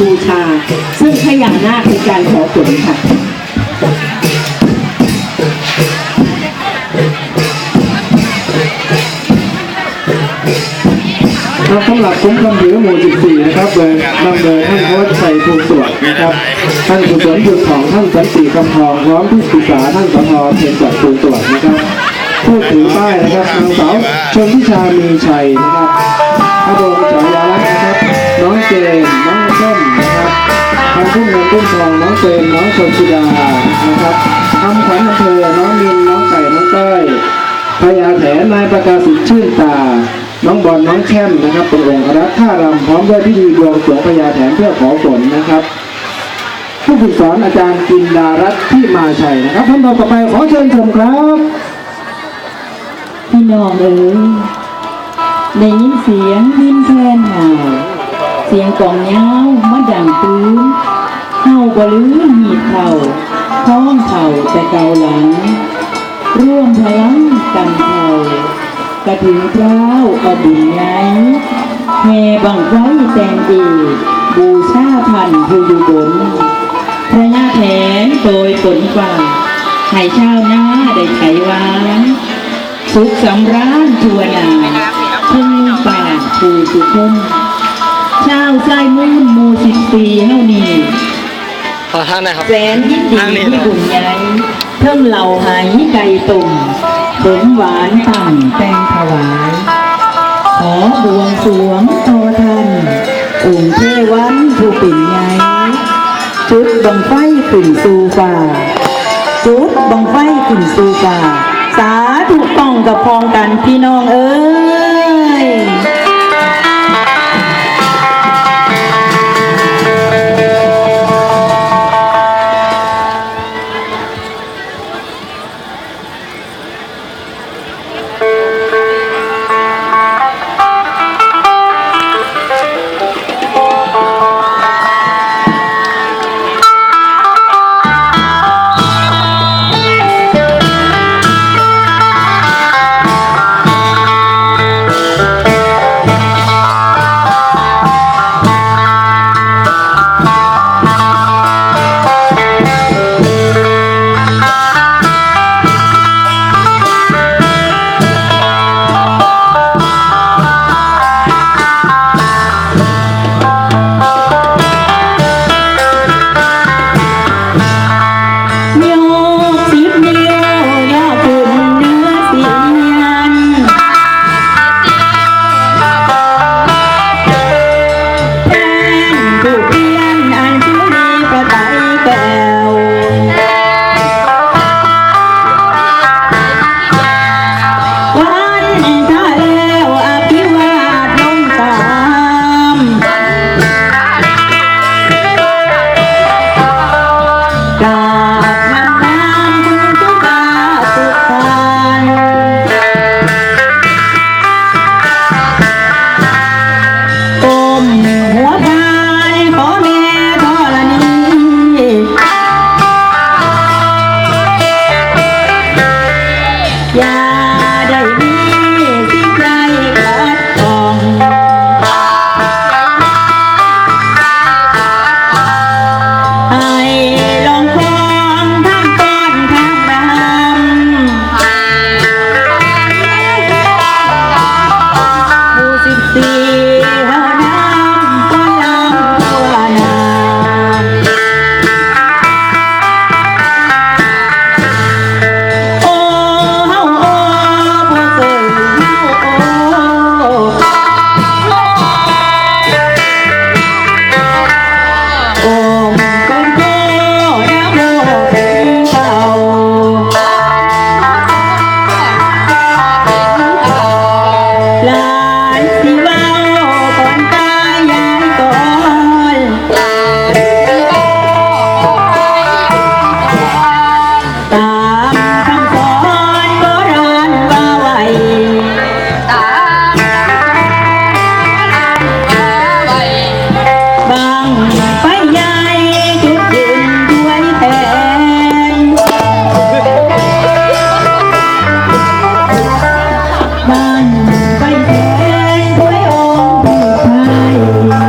บูชา ซึ่งพญานาคคือการขอฝนค่ะครับสำหรับคุ้มคำเหลือหมู่ 14 นะครับโดยนำโดยท่านพวัชชัยภูมิสวัสดิ์นะครับ ท่านกุศลบุตรของท่านสันติคำทองพร้อมที่ปรึกษาท่านสทเพียรจักรภูมิสวัสดิ์นะครับผู้ถือป้ายนะครับนางสาวชนทิชามีชัยนะครับพระบรมฉายาลักษณ์นะครับ น้องเจนน้อง ส้มนะครับทางทุ่งเงินทุ่งทองน้องเจนน้องชนธิดานะครับคำขวัญอำเภอน้องมินน้องไก่น้องก้ยพญาแถนนายประกาศสิทธิ์ชื่นตา น้องบอลน้องแช่มนะครับเป็นองค์รักท่ารำพร้อมด้วยพิธีบวงสรวงพญาแถนเพื่อขอฝนนะครับผู้ฝึกสอนอาจารย์กินดารัตที่มาชัยนะครับท่านต่อไปขอเชิญชมครับพี่น้องเอ๋ยได้ยินเสียงวินแคนหาว เสียงกลองยามาดังตื้นเฮาบ่ลืมหีเข่าท้องเข่าแต่เกาหลัง ร่วมพลังกันเข่ากระถึงเท้าเอาบุญไงแห่บังไว้แต่งเอกบูชาพันผู้อยู่บนพระนาแถนโดยผลฝ่าให้ชาวนาได้ไขวานสุขสำราญทัวนาพึ่งป่าผู้สุข มชาวไส้มุ่นหมูสิบปีเฮานี่ขอท่านนะครับแสนยินดีทางนี้ที่เหรอบุญใหญ่เพิ่งเหล่าหายไก่ตุ่มขนหวานต่ำแตงถวาย ขอบวงสรวงต่อท่านองค์เทวันผู้ปิ่นใหญ่จุดบังไฟขึ้นสู่ฟ้าจุดบังไฟขึ้นสู่ฟ้าสาธุต้องกับพองกันพี่น้องเอ้ย